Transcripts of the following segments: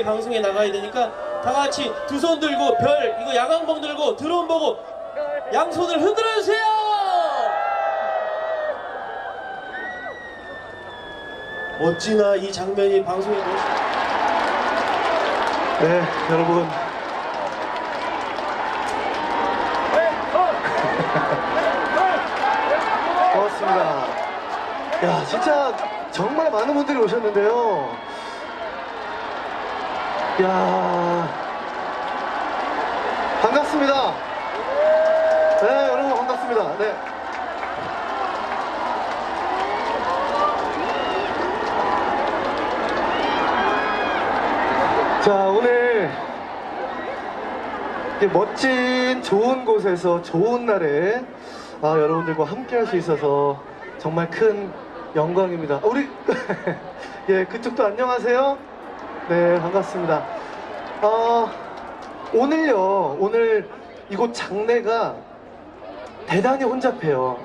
방송에 나가야 되니까 다 같이 두 손 들고 별 이거 야광봉 들고 드론 보고 양손을 흔들어 주세요. 어찌나 이 장면이 방송에 너무 네, 여러분. 고맙습니다. 야, 진짜 정말 많은 분들이 오셨는데요. 야, 반갑습니다. 네, 여러분 반갑습니다. 네. 자, 오늘 멋진 좋은 곳에서 좋은 날에 아, 여러분들과 함께 할 수 있어서 정말 큰 영광입니다. 아, 우리 예, 그쪽도 안녕하세요. 네, 반갑습니다. 아, 오늘요. 오늘 이곳 장례가 대단히 혼잡해요.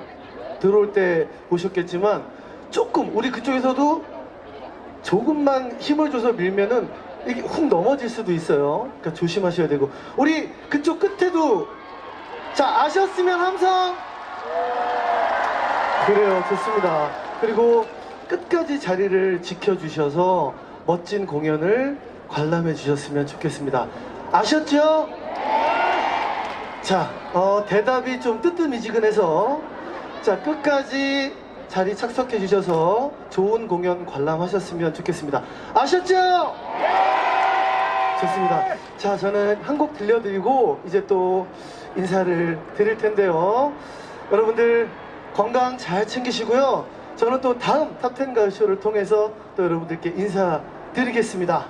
들어올 때 보셨겠지만 조금 우리 그쪽에서도 조금만 힘을 줘서 밀면은 이게 훅 넘어질 수도 있어요. 그러니까 조심하셔야 되고 우리 그쪽 끝에도 자 아셨으면 함성 그래요 좋습니다. 그리고 끝까지 자리를 지켜주셔서 멋진 공연을 관람해 주셨으면 좋겠습니다. 아셨죠? 자, 어, 대답이 좀 뜨뜻미지근해서 자 끝까지 자리 착석해 주셔서 좋은 공연 관람하셨으면 좋겠습니다. 아셨죠? 좋습니다. 자, 저는 한 곡 들려드리고 이제 또 인사를 드릴 텐데요. 여러분들 건강 잘 챙기시고요. 저는 또 다음 탑텐 가요쇼를 통해서 또 여러분들께 인사 드리겠습니다.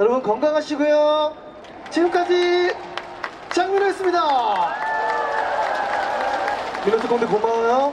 여러분 건강하시고요. 지금까지 장민호였습니다. 민호트 공대 고마워요.